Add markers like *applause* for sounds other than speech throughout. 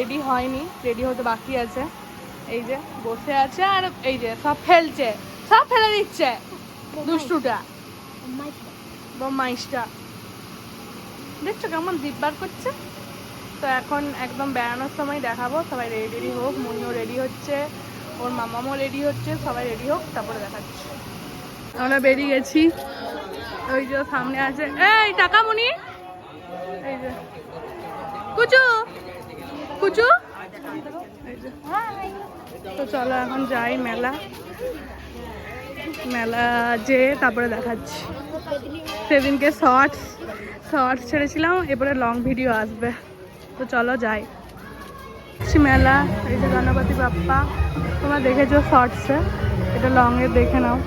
Ready হয়নি ready হতে বাকি আছে। এই যে বসে আছে আর এই যে সব ফেলছে, সব ফেলে দিচ্ছে দুষ্টুটা। বমাইশটা দেখছ কেমন দ্বীপ বার করছে? তো এখন একদম বেড়ানোর সময় দেখাবো, সবাই রেডি রেডি হোক, মুনিও রেডি হচ্ছে, ওর মামামও রেডি হচ্ছে, সবাই রেডি হোক, তারপরে দেখাচ্ছি। আমরা বেরিয়ে গেছি, ওই যে সামনে আছে, এই টাকা মুনি! এই যে। কুচু! কুচু? তো চলো এখন যাই মেলা। মেলা যে, তারপরে দেখাচ্ছি। সেদিনকে শর্টস শর্টস ছেড়েছিলাম এরপরে লং ভিডিও আসবে। তো চলো যাই। মেলা, এই যে গণপতি বাপ্পা। তোমরা দেখেছ শর্টসে এটা লংয়ে দেখে নাও।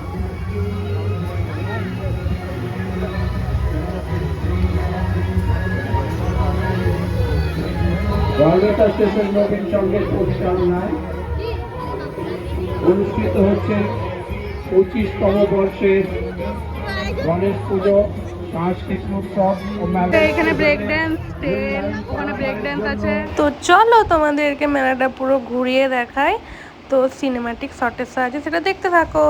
গড়বেতা স্টেশন নবীন সঙ্গের পরিচালনায় অনুষ্ঠিত হচ্ছে পঁচিশতম বর্ষের গণেশ পুজো তো এখানে ব্রেক ড্যান্স ওখানে ব্রেক ড্যান্স আছে। তো চলো তোমাদেরকে মেলাটা পুরো ঘুরিয়ে দেখায় তো সিনেমাটিক শটের সাহায্যে সেটা দেখতে থাকো।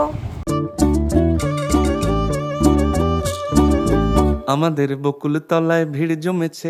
আমাদের বকুল তলায় ভিড় জমেছে।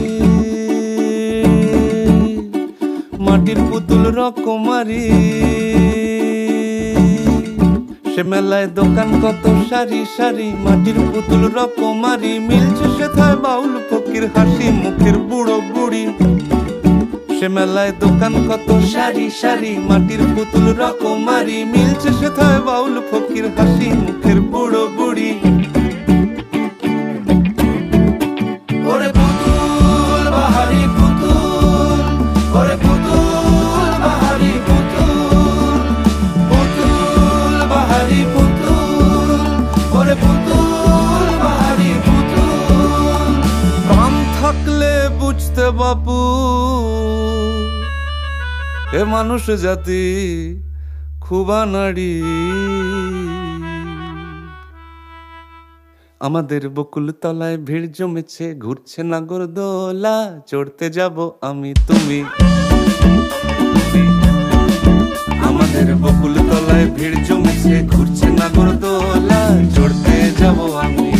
মাটির পুতুল রকমারি। সে মেলায় দোকান কত সারি সারি, মাটির পুতুল রকমারি। মিলছে সেথায় বাউল, ফকির হাসি, মুখের বুড়ো বুড়ি। সে মেলায় দোকান কত সারি সারি, মাটির পুতুল রকমারি। মিলছে সেথায় বাউল, ফকির হাসি, মুখের বুড়ো বুড়ি। মানুষ জাতি খুবা নাড়ি আমাদের বকুল তলায় ভিড় জমেছে, ঘুরছে নাগর দোলা চড়তে যাব আমি তুমি। আমাদের বকুল তলায় ভিড় জমেছে, ঘুরছে নাগর দোলা চড়তে যাব আমি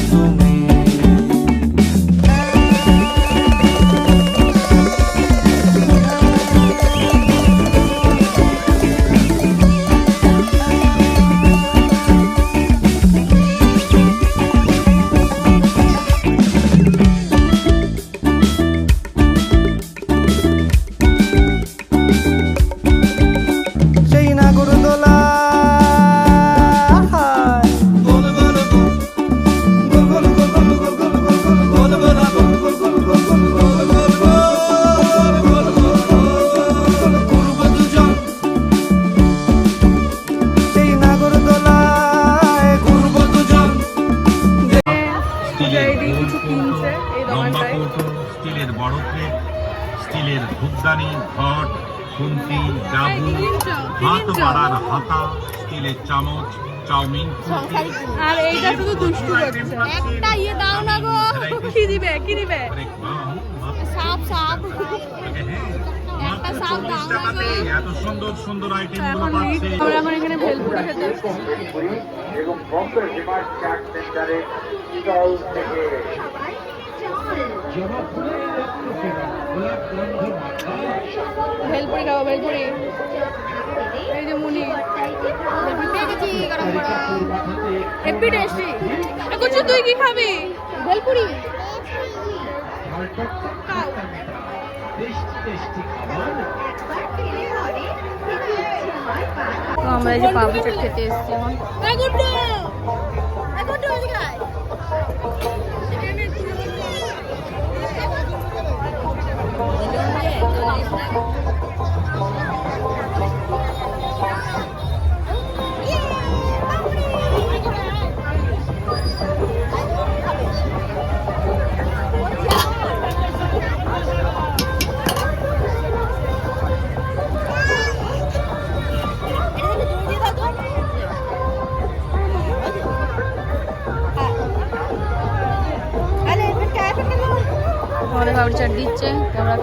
হাত বাড়ার হাতা স্টিলের চামচ চাউমিন আর এইটা শুধু দুষ্টু করছে। একটা ইয়ে দাও না গো। কি দিবে কি দিবে? সাপ সাপ। একটা সাপ দাও না গো। এত সুন্দর সুন্দর আইটেমগুলো এখন আমরা এখন এখানে ভেলপুরি খেতে। এবং বম্বে চাট থেকে। ভেলপুরি খাব ভেলপুরি। হেপি টেস্টি তুই কি খাবি? ভেলপুরি। তো আমরা যে পাপড়ি খেতে এসেছি এখন।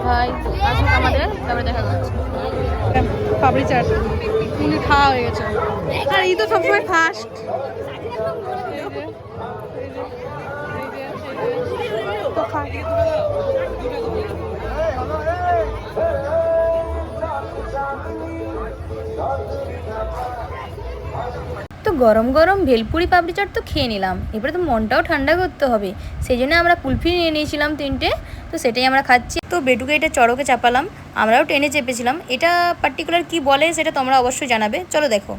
খাই আসুক আমাদের তারপরে দেখা করছি পাপড়ি চাট। উনি খাওয়া হয়ে গেছে। আর এই তো সবসময় ফার্স্ট তো গরম গরম ভেলপুরি পাপড়ি চাট তো খেয়ে নিলাম। এবারে তো মনটাও ঠান্ডা করতে হবে। সেই জন্য আমরা কুলফি নিয়ে নিয়েছিলাম তিনটে। তো সেটাই আমরা খাচ্ছি। তো বেটুকে এটা চড়কে চাপালাম, আমরাও টেনে চেপেছিলাম। এটা পার্টিকুলার কি বলে সেটা তোমরা অবশ্যই জানাবে। চলো দেখো।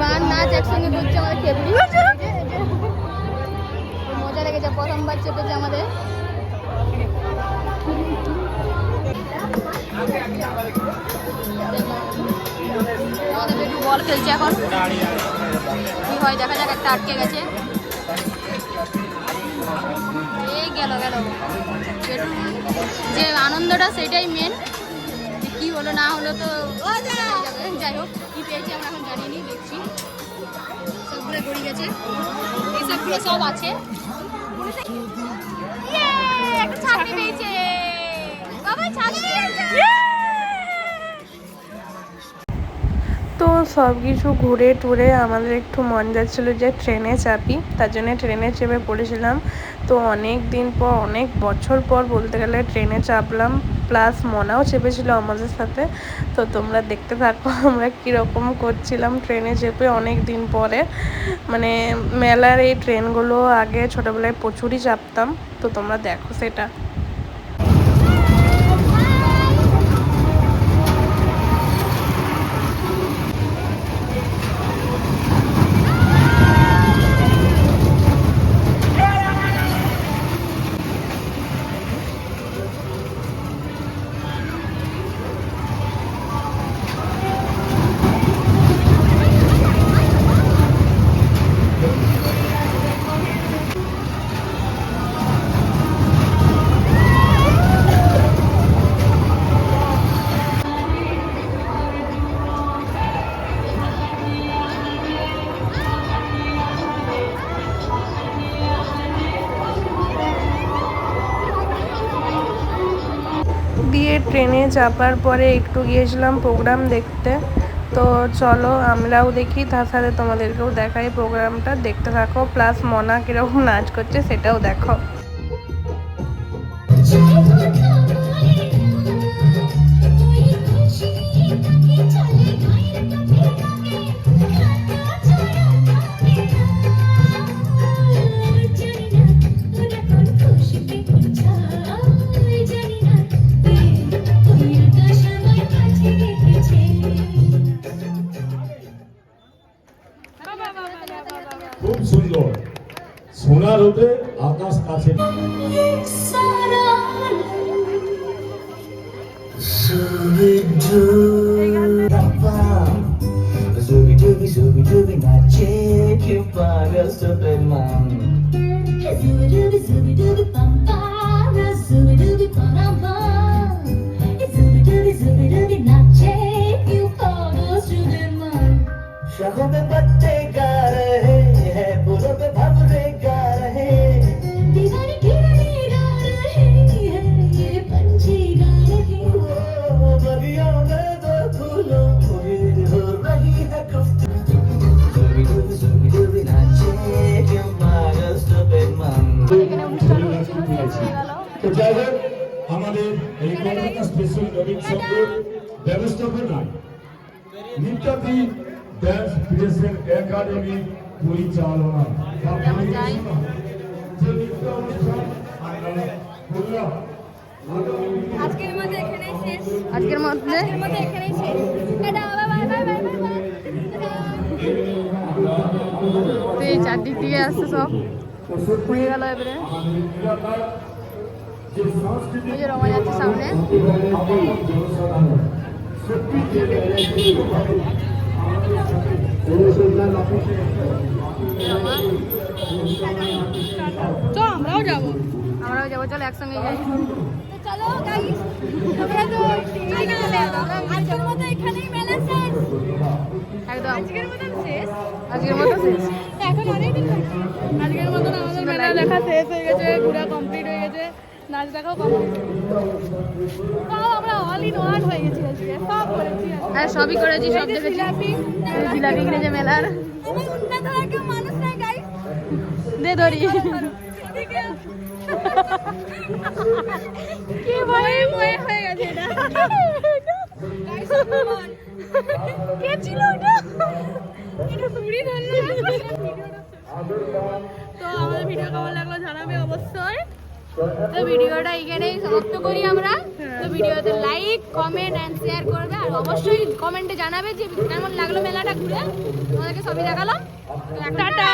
গান নাচ একসঙ্গে করছে আমাদের ফেব্রি মজা লেগেছে, প্রথমবার চেপেছে আমাদের। আমাদের বল খেলছে এখন। কি হয়, দেখা যাক, একটা আটকে গেছে। এই গেল গেল। যে আনন্দটা, সেটাই মেন হলো, না হলো তো যাই হোক, কি পেয়েছি আমরা এখন জানিনি, দেখছি। সবগুলো গড়ি গেছে। এই সবগুলো সব আছে। সব কিছু ঘুরে টুরে আমাদের একটু মন যাচ্ছিল যে ট্রেনে চাপি, তার জন্য ট্রেনে চেপে পড়েছিলাম। তো অনেক দিন পর, অনেক বছর পর বলতে গেলে ট্রেনে চাপলাম। প্লাস মনাও চেপেছিল আমাদের সাথে। তো তোমরা দেখতে থাকো, *laughs* আমরা কীরকম করছিলাম ট্রেনে চেপে অনেক দিন পরে। মানে মেলার এই ট্রেনগুলো আগে ছোটোবেলায় প্রচুরই চাপতাম, তো তোমরা দেখো সেটা। ট্রেনে চাপার পরে একটু গিয়েছিলাম প্রোগ্রাম দেখতে। তো চলো আমরাও দেখি তার সাথে তোমাদেরকেও দেখাই প্রোগ্রামটা দেখতে থাকো প্লাস মনা কীরকম নাচ করছে, সেটাও দেখো। সোনার রোদে আকাশ কাছে Zooby dooby zooby তো যাই হোক আমাদের এই কলকাতা স্পেশাল নবীন সঙ্গের ব্যবস্থাপনায় নিত্যাদি ড্যান্স ক্রিয়েশন একাডেমি পরিচালনা বা আমরা যে নৃত্য অনুষ্ঠান আমরা করলাম আজকের মধ্যে এখানেই শেষ। আজকের মধ্যে? আজকের মধ্যে এখানেই শেষ। Tata bye bye bye bye bye bye তো এই চারদিক দিয়ে আসছে সব। হয়ে গেল এবারে ওই রমা যাচ্ছে সামনে। তো আমরাও যাব। আমরাও যাব চলো একসঙ্গে যাই। চলো গাইস তোমরা তো আজকের মতো এখানেই মেলা শেষ। একদম। আজকের মতো শেষ? আজকের মতো শেষ। এখন অনেক। আজকের মতন আমাদের মেলা দেখা শেষ হয়ে গেছে ঘোরা কমপ্লিট হয়ে গেছে নাচ দেখাও কমপ্লিট তাও আমরা অল ইন ওয়ান হয়ে গেছি আজকে সব করেছি আজকে। হ্যাঁ সবই করেছি সব দেখেছি। জিলাপি। কিনেছে মেলার। দে ধরি। কি বলে? ময়ে হয়ে গেছে এটা। কে ছিল ওটা? তো আমাদের ভিডিও কেমন লাগল জানাবে অবশ্যই। তো ভিডিওটা এখানেই সমাপ্ত করি আমরা। তো ভিডিওতে লাইক কমেন্ট অ্যান্ড শেয়ার করবে। আর অবশ্যই কমেন্টে জানাবে যে কেমন লাগল মেলাটা ঘুরে। তোমাদেরকে সবই দেখালাম। টাটা